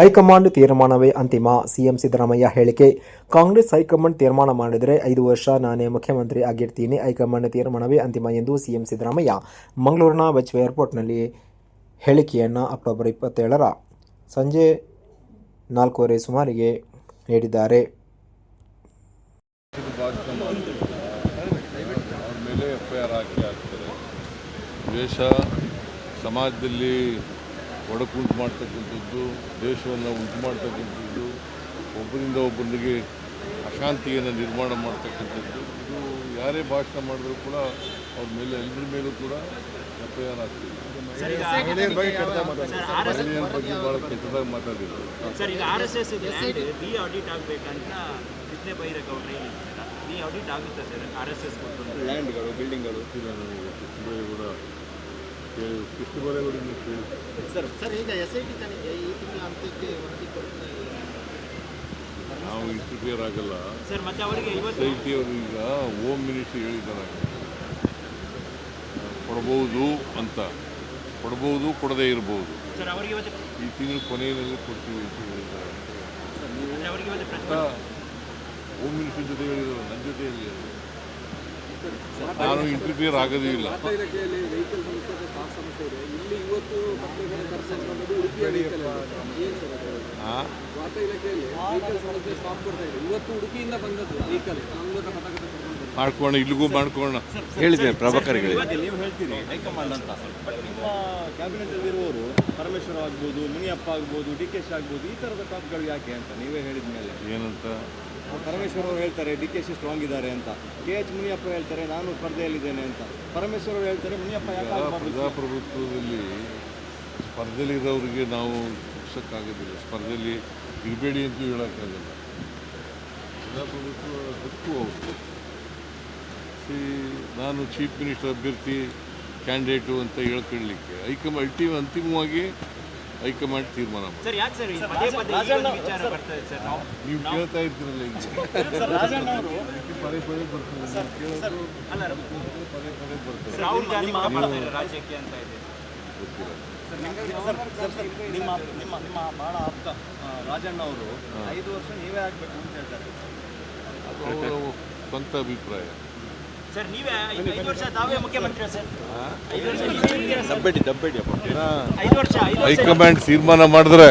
High command ತೀರ್ಮಾನವೇ ಅಂತಿಮ? CM Siddaramaiah ಹೇಳಿಕೆ. Congress high command ತೀರ್ಮಾನ ಮಾಡಿದರೆ ಐದು ವರ್ಷ ನಾನೇ ಮುಖ್ಯಮಂತ್ರಿ ಆಗಿರ್ತೀನಿ. ಹೈಕಮಾಂಡ್ ತೀರ್ಮಾನವೇ ಅಂತಿಮ ಎಂದು ಸಿಎಂ ಸಿದ್ದರಾಮಯ್ಯ ಮಂಗಳೂರಿನ ಬಚ್ ಏರ್ಪೋರ್ಟ್ನಲ್ಲಿ ಹೇಳಿಕೆಯನ್ನು ಅಕ್ಟೋಬರ್ ಇಪ್ಪತ್ತೇಳರ ಸಂಜೆ ನಾಲ್ಕೂವರೆ ಸುಮಾರಿಗೆ ನೀಡಿದ್ದಾರೆ. ಸಮಾಜದಲ್ಲಿ ಒಡಕು ಉಂಟು ಮಾಡ್ತಕ್ಕಂಥದ್ದು ದೇಶವನ್ನು ಉಂಟು ಮಾಡ್ತಕ್ಕಂಥದ್ದು ಒಬ್ಬರಿಂದ ಒಬ್ಬರಿಗೆ ಅಶಾಂತಿಯನ್ನು ನಿರ್ಮಾಣ ಮಾಡ್ತಕ್ಕಂಥದ್ದು. ಇದು ಯಾರೇ ಭಾಷಣ ಮಾಡಿದ್ರು ಕೂಡ ಅವ್ರ ಮೇಲೆ ಎಲ್ಲರ ಮೇಲೂ ಕೂಡ ಎಫ್ ಆಗ್ತದೆ. ಆರ್ ಆಗ್ತಿದೆ ಮಹಿಳೆಯರ ಬಗ್ಗೆ ಭಾಳ ಕೆಟ್ಟದಾಗಿ ಮಾತಾಡಿದ್ರು. ಸರ್ ಈಗ R S S the audit ಆಗಬೇಕಂತ ಕೃಷ್ಣ ಬೈರೇಗೌಡರು ಹೇಳಿದ್ದಾರೆ ಡಿ ಆಡಿಟ್ ಆಗುತ್ತೆ ಸರ್ ಆರ್ ಎಸ್ ಎಸ್ ಕೊಟ್ಟು ಲ್ಯಾಂಡ್ಗಳು ಬಿಲ್ಡಿಂಗ್ಗಳು ಗೊತ್ತಿಲ್ಲ ನನಗೆ ಕೃಷ್ಣಬೈರೇಗೌಡ ಕೇಳಿ ಸರ್ ಸರ್ ಈಗ ಎಸ್ ಐ ಟಿ ತನಿಖೆ ಈ ತಿಂಗಳ ಅಂತ್ಯಕ್ಕೆ ವರದಿ ಕೊಡ್ತಾ ನಾವು ಇಂಟರ್ಫಿಯರ್ ಆಗಲ್ಲ ಸರ್ ಮತ್ತೆ ಅವರಿಗೆ ಇವತ್ತು ಐ ಟಿ ಅವರು ಈಗ ಹೋಮ್ ಮಿನಿಸ್ಟ್ರಿ ಹೇಳಿದ್ದಾರೆ ಕೊಡ್ಬೋದು ಅಂತ ಕೊಡ್ಬೋದು ಕೊಡದೇ ಇರ್ಬೋದು ಸರ್ ಅವರಿಗೆ ಇವತ್ತು ಈ ತಿಂಗಳು ಕೊನೆಯಲ್ಲಿ ಕೊಡ್ತೀವಿ ಅಂತ ಹೇಳಿದ್ದಾರೆ ಅವರಿಗೆ ಇವತ್ತು ಪ್ರಶ್ನೆ ಹೋಮ್ ಮಿನಿಸ್ಟ್ರಿ ಜೊತೆ ಹೇಳಿದ್ರು ನನ್ನ ಜೊತೆ ಹೇಳಿ ಅದು. ನಾನು ಇಂಟರ್ಫಿಯರ್ ಆಗೋದೇ ಇಲ್ಲ ಇಲ್ಲಿ ಇವತ್ತು ಪತ್ರಿಕೆಗಳ ಕರೆಸಿರುವಂಥದ್ದು ಉಡುಪಿಯ ಉಡುಪಿ ಏನು ಸರ್ ಅದು? ಆ? ವಾರ್ತಾ ಇಲಾಖೆಯಲ್ಲಿ ವೆಹಿಕಲ್ ಸಮಸ್ಯೆ ಸ್ಟಾಪ್ ಕೊಡ್ತಾ ಇದೆ ಇವತ್ತು ಉಡುಪಿಯಿಂದ ಬಂದದ್ದು ವೆಹಿಕಲ್ ಮಂಗಳೂರಿನ ಬಂದು. ಮಾಡ್ಕೋಣ ಇಲ್ಲಿಗೂ ಮಾಡ್ಕೋಣ ಹೇಳಿದ್ದೇನೆ ಪ್ರಭಾಕರ್ಗೆ. ನೀವು ಹೇಳ್ತೀರಿ ಹೈಕಮಾಂಡ್ ಅಂತ. ಬಟ್ ನಿಮ್ಮ ಕ್ಯಾಬಿನೆಟ್ ಇರುವವರು ಪರಮೇಶ್ವರ ಆಗ್ಬೋದು ಮುನಿಯಪ್ಪ ಆಗ್ಬೋದು ಡಿ ಕೆ ಶಿ ಆಗ್ಬೋದು ಈ ಥರದ ಟಾಪ್ಗಳು ಯಾಕೆ ಅಂತ ನೀವೇ ಹೇಳಿದ ಮೇಲೆ. ಏನಂತ? ಪರಮೇಶ್ವರ್ ಅವರು ಹೇಳ್ತಾರೆ ಡಿ ಕೆ ಶಿ ಸ್ಟ್ರಾಂಗ್ ಇದ್ದಾರೆ ಅಂತ. ಕೆ ಎಚ್ ಮುನಿಯಪ್ಪ ಹೇಳ್ತಾರೆ ನಾನು ಸ್ಪರ್ಧೆಯಲ್ಲಿದ್ದೇನೆ ಅಂತ. ಪರಮೇಶ್ವರ್ ಅವರು ಹೇಳ್ತಾರೆ ಮುನಿಯಪ್ಪ ಯಾಕೆ? ಪ್ರಜಾಪ್ರಭುತ್ವದಲ್ಲಿ ಸ್ಪರ್ಧೆಯಲ್ಲಿರೋರಿಗೆ ನಾವು ಶಿಕ್ಷಕ್ಕಾಗೋದಿಲ್ಲ ಸ್ಪರ್ಧೆಯಲ್ಲಿ ಇರಬೇಡಿ ಅಂತೂ ಹೇಳೋಕ್ಕಾಗಲ್ಲ. ಪ್ರಜಾಪ್ರಭುತ್ವ ಹಕ್ಕು ಅವ್ರದ್ದು ಸಿ ನಾನು ಚೀಫ್ ಮಿನಿಸ್ಟರ್ ಅಭ್ಯರ್ಥಿ ಕ್ಯಾಂಡಿಡೇಟು ಅಂತ ಹೇಳ್ಕೊಳ್ಳಿಕ್ಕೆ. ಹೈಕಮಾಂಡ್ ಅಲ್ಟಿ ಅಂತಿಮವಾಗಿ ಹೈಕಮಾಂಡ್ ತೀರ್ಮಾನ ನಾವು ನೀವು ಕೇಳ್ತಾ ಇರ್ತೀರಲ್ಲ ಈಗ. ಪದೇ ಪದೇ ಬರ್ತದೆ. ಕೇಳೋದು ಪದೇ ಪದೇ ಬರ್ತದೆ. ಗೊತ್ತಿಲ್ಲ. ನಿಮ್ಮ ನಿಮ್ಮ ನಿಮ್ಮ ಬಹಳ ಆಪ್ತ ರಾಜಣ್ಣ ಅವರು ಐದು ವರ್ಷ ನೀವೇ ಆಗಬೇಕು ಅಂತ ಹೇಳ್ತಾರೆ. ಅದು ಅವರ ಸ್ವಂತ ಅಭಿಪ್ರಾಯ. ದಬ್ಬೆಡಿ ದಬ್ಬೆಡಿ ಹೈಕಮಾಂಡ್ ತೀರ್ಮಾನ ಮಾಡಿದ್ರೆ.